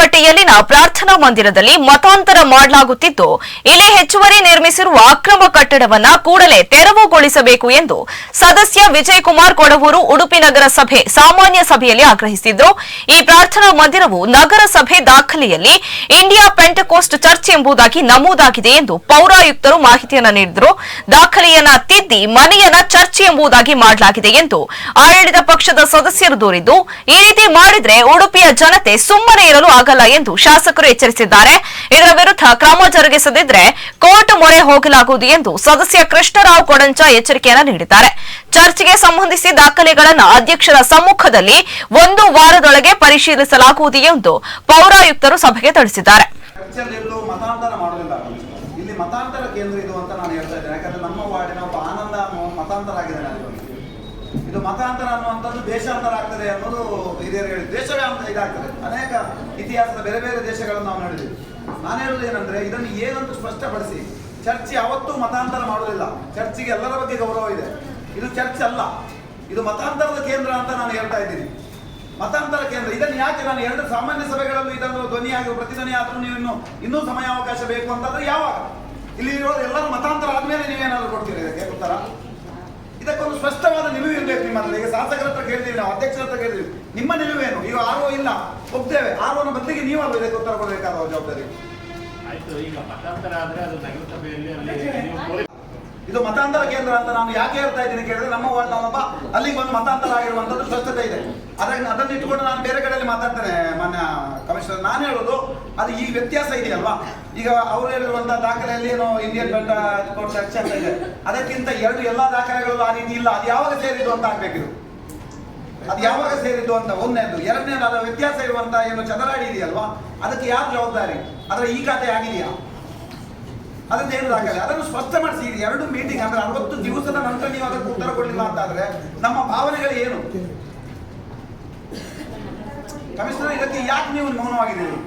ಕಟ್ಟೆಯಲ್ಲಿನ ಪ್ರಾರ್ಥನಾ ಮಂದಿರದಲ್ಲಿ ಮತಾಂತರ ಮಾಡಲಾಗುತ್ತಿದ್ದು, ಇಲ್ಲಿ ಹೆಚ್ಚುವರಿ ನಿರ್ಮಿಸಿರುವ ಅಕ್ರಮ ಕಟ್ಟಡವನ್ನ ಕೂಡಲೇ ತೆರವುಗೊಳಿಸಬೇಕು ಎಂದು ಸದಸ್ಯ ವಿಜಯಕುಮಾರ್ ಕೊಡವೂರು ಉಡುಪಿ ನಗರ ಸಭೆ ಸಾಮಾನ್ಯ ಸಭೆಯಲ್ಲಿ ಆಗ್ರಹಿಸಿದ್ರು. ಈ ಪ್ರಾರ್ಥನಾ ಮಂದಿರವು ನಗರಸಭೆ ದಾಖಲೆಯಲ್ಲಿ ಇಂಡಿಯಾ ಪೆಂಟಕೋಸ್ಟ್ ಚರ್ಚ್ ಎಂಬುದಾಗಿ ನಮೂದಾಗಿದೆ ಎಂದು ಪೌರಾಯುಕ್ತರು ಮಾಹಿತಿಯನ್ನ ನೀಡಿದ್ರು. ದಾಖಲೆಯನ್ನ ತಿದ್ದಿ ಮನೆಯನ್ನ ಚರ್ಚ್ ಎಂಬುದಾಗಿ ಮಾಡಲಾಗಿದೆ ಎಂದು ಆಡಳಿತ ಪಕ್ಷದ ಸದಸ್ಯರು ದೂರಿದ್ದು, ಈ ರೀತಿ ಮಾಡಿದ್ರೆ ಉಡುಪಿಯ ಜನತೆ ಸುಮ್ಮನೆ ಇರಲು ಆಗಲ್ಲ ಎಂದು ಶಾಸಕರು ಎಚ್ಚರಿಸಿದ್ದಾರೆ. ಇದರ ವಿರುದ್ಧ ಕ್ರಮ ಜರುಗಿಸದಿದ್ರೆ ಕೋರ್ಟ್ ಮೊರೆ ಹೋಗಲಾಗುವುದು ಎಂದು ಸದಸ್ಯ ಕೃಷ್ಣರಾವ್ ಕೊಡಂಚ ಎಚ್ಚರಿಕೆಯನ್ನು ನೀಡಿದ್ದಾರೆ. ಚರ್ಚ್ಗೆ ಸಂಬಂಧಿಸಿ ದಾಖಲೆಗಳನ್ನು ಅಧ್ಯಕ್ಷರ ಸಮ್ಮುಖದಲ್ಲಿ ಒಂದು ವಾರದೊಳಗೆ ಪರಿಶೀಲಿಸಲಾಗುವುದು ಎಂದು ಪೌರಾಯುಕ್ತರು ಸಭೆಗೆ ತಿಳಿಸಿದ್ದಾರೆ. ಮತಾಂತರ ಕೇಂದ್ರ ಇದು ಅಂತ ನಾನು ಹೇಳ್ತಾ ಇದ್ದೇನೆ. ಯಾಕಂದ್ರೆ ನಮ್ಮ ವಾರ್ಡಿನ ಒಬ್ಬ ಆನಂದ ಮತಾಂತರ ಆಗಿದ್ದಾನೆ. ಇದು ಮತಾಂತರ ಅನ್ನುವಂಥದ್ದು ದೇಶಾಂತರ ಆಗ್ತದೆ ಅನ್ನೋದು ಹಿರಿಯರು ಹೇಳಿ ದೇಶವೇ ಅಂತ ಇದಾಗ್ತದೆ. ಅನೇಕ ಇತಿಹಾಸದ ಬೇರೆ ಬೇರೆ ದೇಶಗಳನ್ನು ನಾವು ನೋಡಿದ್ದೀವಿ. ನಾನು ಹೇಳುದು ಏನಂದ್ರೆ, ಇದನ್ನು ಏನಂತ ಸ್ಪಷ್ಟಪಡಿಸಿ, ಚರ್ಚ್ ಯಾವತ್ತೂ ಮತಾಂತರ ಮಾಡೋದಿಲ್ಲ ಚರ್ಚಿಗೆ ಎಲ್ಲರ ಬಗ್ಗೆ ಗೌರವ ಇದೆ. ಇದು ಚರ್ಚ್ ಅಲ್ಲ. ಇದು ಮತಾಂತರದ ಕೇಂದ್ರ ಅಂತ ನಾನು ಹೇಳ್ತಾ ಇದ್ದೀನಿ. ಮತಾಂತರ ಕೇಂದ್ರ, ಇದನ್ನು ಯಾಕೆ ನಾನು ಎರಡು ಸಾಮಾನ್ಯ ಸಭೆಗಳಲ್ಲೂ ಇದನ್ನು ಧ್ವನಿಯಾಗಿ ಪ್ರತಿಧ್ವನಿ ಆದರೂ ನೀವು ಇನ್ನೂ ಇನ್ನೂ ಸಮಯಾವಕಾಶ ಬೇಕು ಅಂತಂದ್ರೆ ಯಾವಾಗ? ಇಲ್ಲಿ ಇರೋರು ಎಲ್ಲರೂ ಮತಾಂತರ ಆದ್ಮೇಲೆ ನೀವೇನಾದ್ರು ಕೊಡ್ತೀರಿ ಇದಕ್ಕೆ ಉತ್ತರ ಇದಕ್ಕೊಂದು ಸ್ಪಷ್ಟವಾದ ನಿಲುವು ಇರಬೇಕು ನಿಮ್ಮ ಹತ್ರ ಈಗ ಕೇಳಿದೀವಿ ನಾವು ಅಧ್ಯಕ್ಷರ ಹತ್ರ ನಿಮ್ಮ ನಿಲುವೇನು? ಈಗ ಆರೋ ಇಲ್ಲ. ಒಪ್ತೇವೆ. ಓನ ಬದಲಿಗೆ ನೀವಲ್ವ ಇದಕ್ಕೆ ಉತ್ತರ ಕೊಡಬೇಕಾದ ಜವಾಬ್ದಾರಿ. ಆಯ್ತು ಈಗ ಮತಾಂತರ ಆದ್ರೆ ಅದು ನಗರಸಭೆಯಲ್ಲಿ ಅಲ್ಲಿ ಇದು ಮತಾಂತರ ಕೇಂದ್ರ ಅಂತ ನಾನು ಯಾಕೆ ಹೇಳ್ತಾ ಇದ್ದೀನಿ ಕೇಳಿದ್ರೆ ನಮ್ಮ ವಾರ್ಡ್ ನಾನೊಬ್ಬ ಅಲ್ಲಿಗೆ ಬಂದು ಮತಾಂತರ ಆಗಿರುವಂತದ್ದು ಸ್ವಚ್ಛತೆ ಇದೆ. ಅದನ್ನ ಅದನ್ನ ಇಟ್ಕೊಂಡು ನಾನು ಬೇರೆ ಕಡೆಯಲ್ಲಿ ಮಾತಾಡ್ತೇನೆ ಮಾನ್ಯ ಕಮಿಷನರ್. ನಾನು ಹೇಳೋದು ಅದು ಈ ವ್ಯತ್ಯಾಸ ಇದೆಯಲ್ವಾ? ಈಗ ಅವರು ಹೇಳಿರುವಂತಹ ದಾಖಲೆಯಲ್ಲಿ ಏನೋ ಇಂಡಿಯನ್ ಬ್ಯಾಂಕ್ ಕೋರ್ಟ್ ಚರ್ಚೆ ಅಂತ ಇದೆ. ಅದಕ್ಕಿಂತ ಎರಡು ಎಲ್ಲಾ ದಾಖಲೆಗಳು ಆ ರೀತಿ ಇಲ್ಲ. ಅದು ಯಾವಾಗ ಸೇರಿದ್ದು ಅಂತ ಆಗ್ಬೇಕಿದು? ಅದು ಯಾವಾಗ ಸೇರಿದ್ದು ಅಂತ ಒಂದನೇದು. ಅದರ ವ್ಯತ್ಯಾಸ ಇರುವಂತ ಏನು ಚದರಾಡಿ ಇದೆಯಲ್ವಾ? ಅದಕ್ಕೆ ಯಾರು ಜವಾಬ್ದಾರಿ? ಅದರ ಈ ಖಾತೆ ಆಗಿದೆಯಾ? ಅದನ್ನ ದಾಖಲೆ ಅದನ್ನು ಸ್ಪಷ್ಟಪಡಿಸಿ ಮಾಡಿಸಿ. ಎರಡು ಮೀಟಿಂಗ್ ಅಂದ್ರೆ ಅರವತ್ತು ದಿವಸದ ನಂತರ ನೀವು ಅದಕ್ಕೆ ಉತ್ತರ ಕೊಡಲಿಲ್ಲ ಅಂತ ಆದ್ರೆ ನಮ್ಮ ಭಾವನೆಗಳು ಏನು? ಕಮಿಷನರ್, ಇದಕ್ಕೆ ಯಾಕೆ ನೀವು ಮೌನವಾಗಿದ್ದೀರಿ?